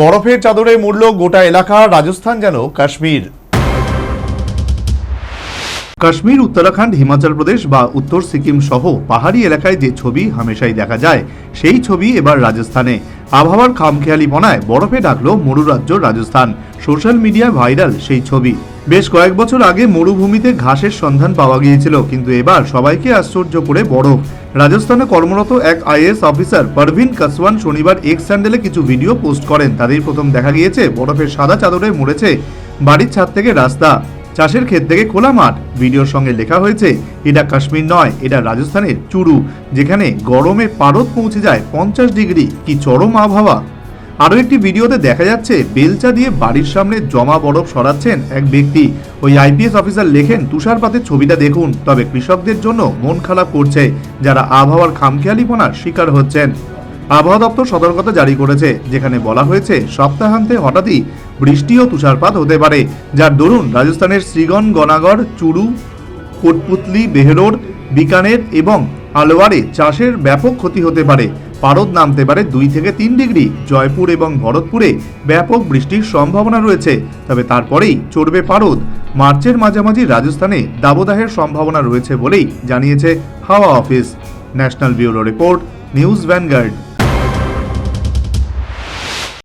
বরফের চাদরে মুড়ল গোটা এলাকা, রাজস্থান যেন কাশ্মীর। কাশ্মীর, উত্তরাখণ্ড, হিমাচল প্রদেশ বা উত্তর সিকিম সহ পাহাড়ি এলাকায় যে ছবি হামেশাই দেখা যায়, সেই ছবি এবার রাজস্থানে। আবহাওয়ার খামখেয়ালি বনায় বরফে ডাকলো মরু রাজ্য রাজস্থান। সোশ্যাল মিডিয়ায় ভাইরাল সেই ছবি। বেশ কয়েক বছর আগে মরুভূমিতে ঘাসের সন্ধান পাওয়া গিয়েছিল, কিন্তু এবার সবাইকে আশ্চর্য করে বরফ। রাজস্থানে কর্মরত এক আইএস অফিসার পারভিন কাসওয়ান শনিবার এক্স স্যান্ডেলে কিছু ভিডিও পোস্ট করেন। তাদের প্রথম দেখা গিয়েছে, বরফের সাদা চাদরে মরেছে বাড়ির ছাদ থেকে রাস্তা। চাষের ক্ষেত থেকে খোলা মাঠ। ভিডিওর সঙ্গে লেখা হয়েছে, এটা কাশ্মীর নয়, এটা রাজস্থানের চুরু, যেখানে গরমে পারদ পৌঁছে যায় পঞ্চাশ ডিগ্রি। কি চরম আবহাওয়া। আরও একটি ভিডিওতে দেখা যাচ্ছে, বেলচা দিয়ে বাড়ির সামনে জমা বরফ সরাচ্ছেন এক ব্যক্তি। ওই আইপিএস অফিসার লেখেন, তুষারপাতের ছবিটা দেখুন, তবে কৃষকদের জন্য মন খারাপ করছে, যারা আবহাওয়ার খামখেয়ালিপনার শিকার হচ্ছেন। আবহাওয়া দপ্তর সতর্কতা জারি করেছে, যেখানে বলা হয়েছে, সপ্তাহান্তে হঠাৎই বৃষ্টি ও তুষারপাত হতে পারে, যার দরুন রাজস্থানের শ্রীগন গনাগড়, চুরু, কোটপুতলি, বেহরোর, বিকানের এবং আলোয়ারে চাষের ব্যাপক ক্ষতি হতে পারে। পারদ নামতে পারে দুই থেকে তিন ডিগ্রি। জয়পুর এবং ভরতপুরে ব্যাপক বৃষ্টির সম্ভাবনা রয়েছে। তবে তারপরেই চড়বে পারদ। মার্চের মাঝামাঝি রাজস্থানে দাবদাহের সম্ভাবনা রয়েছে বলেই জানিয়েছে হাওয়া office. National bureau report, news vanguard.